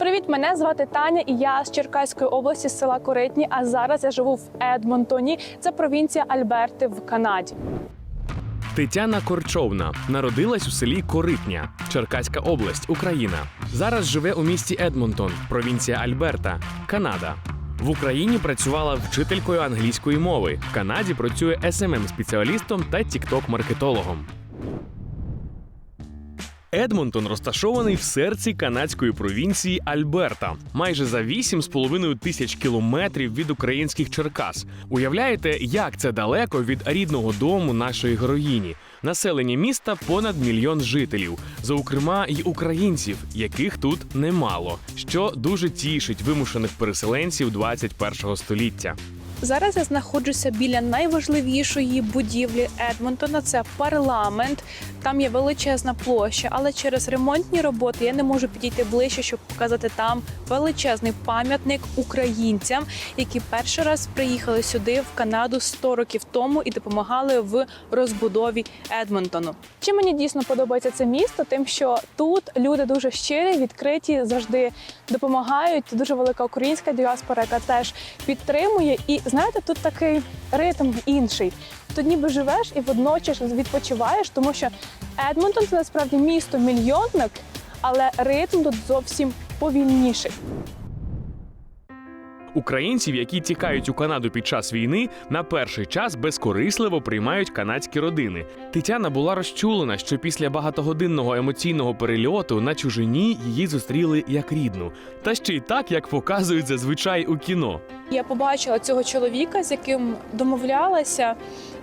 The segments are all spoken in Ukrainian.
Привіт, мене звати Таня, і я з Черкаської області з села Коритні. А зараз я живу в Едмонтоні. Це провінція Альберти в Канаді. Тетяна Корчовна народилась у селі Коритня, Черкаська область, Україна. Зараз живе у місті Едмонтон, провінція Альберта, Канада. В Україні працювала вчителькою англійської мови. В Канаді працює smm спеціалістом та тікток-маркетологом. Едмонтон розташований в серці канадської провінції Альберта, майже за 8,5 тисяч кілометрів від українських Черкас. Уявляєте, як це далеко від рідного дому нашої героїні? Населення міста понад мільйон жителів, зокрема й українців, яких тут немало, що дуже тішить вимушених переселенців 21 століття. Зараз я знаходжуся біля найважливішої будівлі Едмонтона. Це парламент. Там є величезна площа, але через ремонтні роботи я не можу підійти ближче, щоб показати там величезний пам'ятник українцям, які перший раз приїхали сюди в Канаду 100 років тому і допомагали в розбудові Едмонтону. Чим мені дійсно подобається це місто, тим, що тут люди дуже щирі, відкриті, завжди допомагають. Дуже велика українська діаспора, яка теж підтримує. І знаєте, тут такий ритм інший. Тут ніби живеш і водночас відпочиваєш, тому що Едмонтон це насправді місто мільйонник, але ритм тут зовсім повільніший. Українців, які тікають у Канаду під час війни, на перший час безкорисливо приймають канадські родини. Тетяна була розчулена, що після багатогодинного емоційного перельоту на чужині її зустріли як рідну, та ще й так, як показують зазвичай у кіно. Я побачила цього чоловіка, з яким домовлялася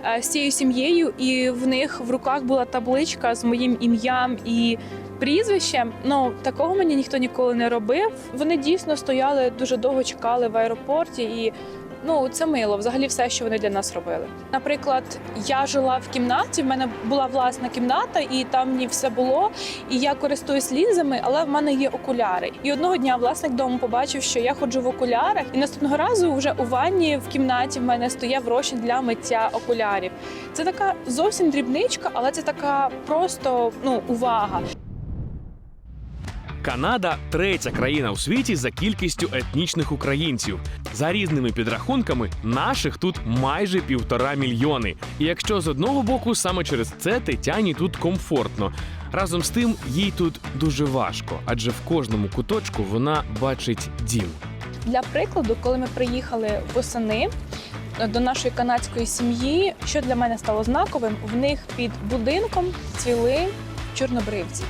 е, з цією сім'єю, і в них в руках була табличка з моїм ім'ям і прізвищем. Ну такого мені ніхто ніколи не робив. Вони дійсно стояли дуже довго, чекали в аеропорті і. Ну, це мило, взагалі все, що вони для нас робили. Наприклад, я жила в кімнаті, в мене була власна кімната, і там мені все було. І я користуюсь лінзами, але в мене є окуляри. І одного дня власник дому побачив, що я ходжу в окулярах, і наступного разу вже у ванні в кімнаті в мене стояв розчин для миття окулярів. Це така зовсім дрібничка, але це така просто ну увага. Канада третя країна у світі за кількістю етнічних українців. За різними підрахунками, наших тут майже півтора мільйони. І якщо з одного боку саме через це Тетяні тут комфортно. Разом з тим, їй тут дуже важко, адже в кожному куточку вона бачить дім. Для прикладу, коли ми приїхали восени е, до нашої канадської сім'ї, що для мене стало знаковим, в них під будинком цвіли чорнобривці.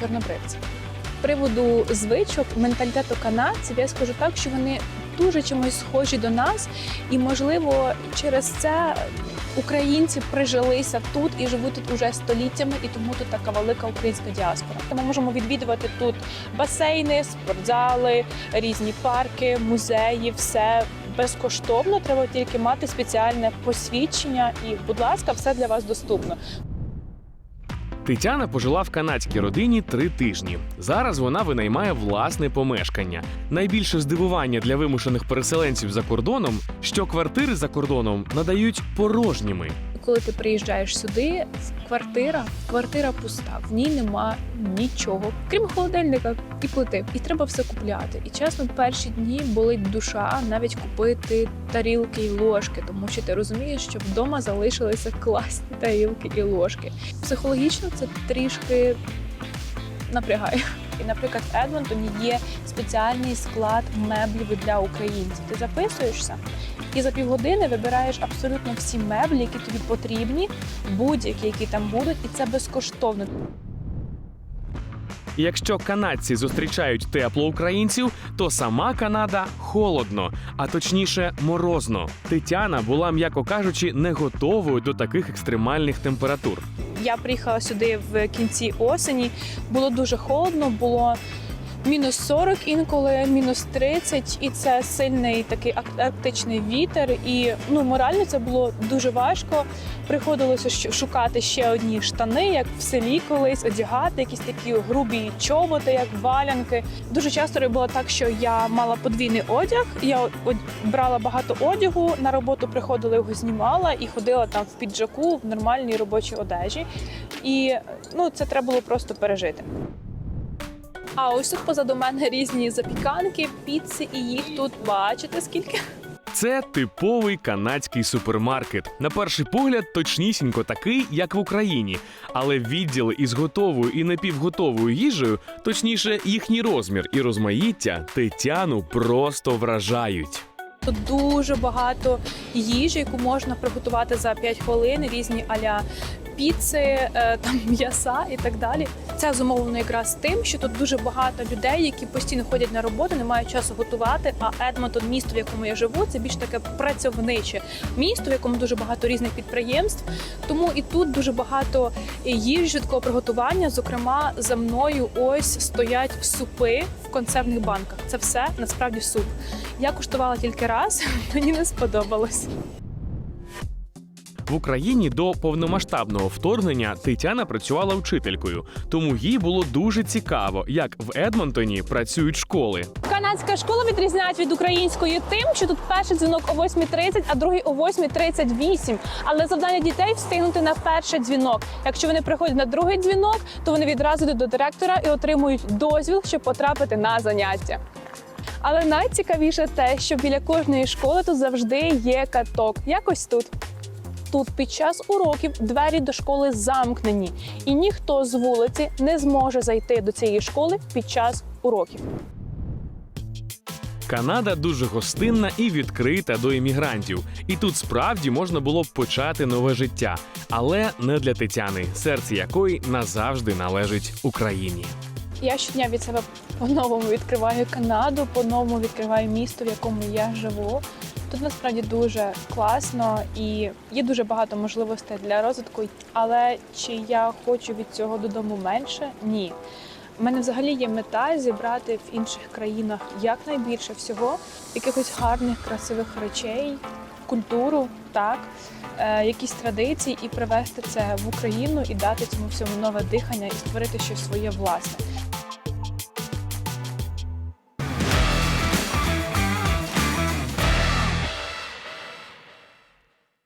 Чорнобривці. З приводу звичок, менталітету канадців, я скажу так, що вони дуже чимось схожі до нас, і можливо через це українці прижилися тут і живуть тут уже століттями, і тому тут така велика українська діаспора. Ми можемо відвідувати тут басейни, спортзали, різні парки, музеї, все безкоштовно. Треба тільки мати спеціальне посвідчення, і, будь ласка, все для вас доступно. Тетяна пожила в канадській родині три тижні. Зараз вона винаймає власне помешкання. Найбільше здивування для вимушених переселенців за кордоном, що квартири за кордоном надають порожніми. Коли ти приїжджаєш сюди, квартира, квартира пуста, в ній нема нічого, крім холодильника і плити. І треба все купляти. І чесно, перші дні болить душа навіть купити тарілки і ложки, тому що ти розумієш, що вдома залишилися класні тарілки і ложки. Психологічно це трішки напрягає. І, наприклад, в Едмонтоні є спеціальний склад меблів для українців. Ти записуєшся і за півгодини вибираєш абсолютно всі меблі, які тобі потрібні, будь-які, які там будуть, і це безкоштовно. Якщо канадці зустрічають тепло українців, то сама Канада холодно, а точніше морозно. Тетяна була, м'яко кажучи, не готовою до таких екстремальних температур. Я приїхала сюди в кінці осені. Було дуже холодно, було мінус 40 інколи, мінус 30, і це сильний такий ак- арктичний вітер. І ну морально це було дуже важко. Приходилося шукати ще одні штани, як в селі колись, одягати якісь такі грубі чоботи, як валянки. Дуже часто було так, що я мала подвійний одяг. Я брала багато одягу на роботу, приходила його знімала і ходила там в піджаку в нормальній робочій одежі. І ну це треба було просто пережити. А ось тут позаду мене різні запіканки, піци, і їх тут бачите скільки. Це типовий канадський супермаркет. На перший погляд, точнісінько такий, як в Україні. Але відділи із готовою і напівготовою їжею, точніше, їхній розмір і розмаїття Тетяну просто вражають. Тут дуже багато їжі, яку можна приготувати за 5 хвилин, різні аля піци, е, там м'яса і так далі. Це зумовлено якраз тим, що тут дуже багато людей, які постійно ходять на роботу, не мають часу готувати. А Едмонтон, місто, в якому я живу, це більш таке працьовниче місто, в якому дуже багато різних підприємств. Тому і тут дуже багато їжі швидкого приготування. Зокрема, за мною ось стоять супи в консервних банках. Це все насправді суп. Я куштувала тільки раз, мені не сподобалось. В Україні до повномасштабного вторгнення Тетяна працювала вчителькою, тому їй було дуже цікаво, як в Едмонтоні працюють школи. Канадська школа відрізняють від української тим, що тут перший дзвінок о 8.30, а другий о 8.38. Але завдання дітей встигнути на перший дзвінок. Якщо вони приходять на другий дзвінок, то вони відразу йдуть до директора і отримують дозвіл, щоб потрапити на заняття. Але найцікавіше те, що біля кожної школи тут завжди є каток. Якось тут. Тут під час уроків двері до школи замкнені, і ніхто з вулиці не зможе зайти до цієї школи під час уроків. Канада дуже гостинна і відкрита до іммігрантів, і тут справді можна було б почати нове життя, але не для Тетяни, серце якої назавжди належить Україні. Я щодня від себе по-новому відкриваю Канаду, по-новому відкриваю місто, в якому я живу. Тут насправді дуже класно і є дуже багато можливостей для розвитку. Але чи я хочу від цього додому менше? Ні. У мене взагалі є мета зібрати в інших країнах якнайбільше всього, якихось гарних, красивих речей, культуру, так, е, якісь традиції, і привезти це в Україну і дати цьому всьому нове дихання і створити щось своє власне.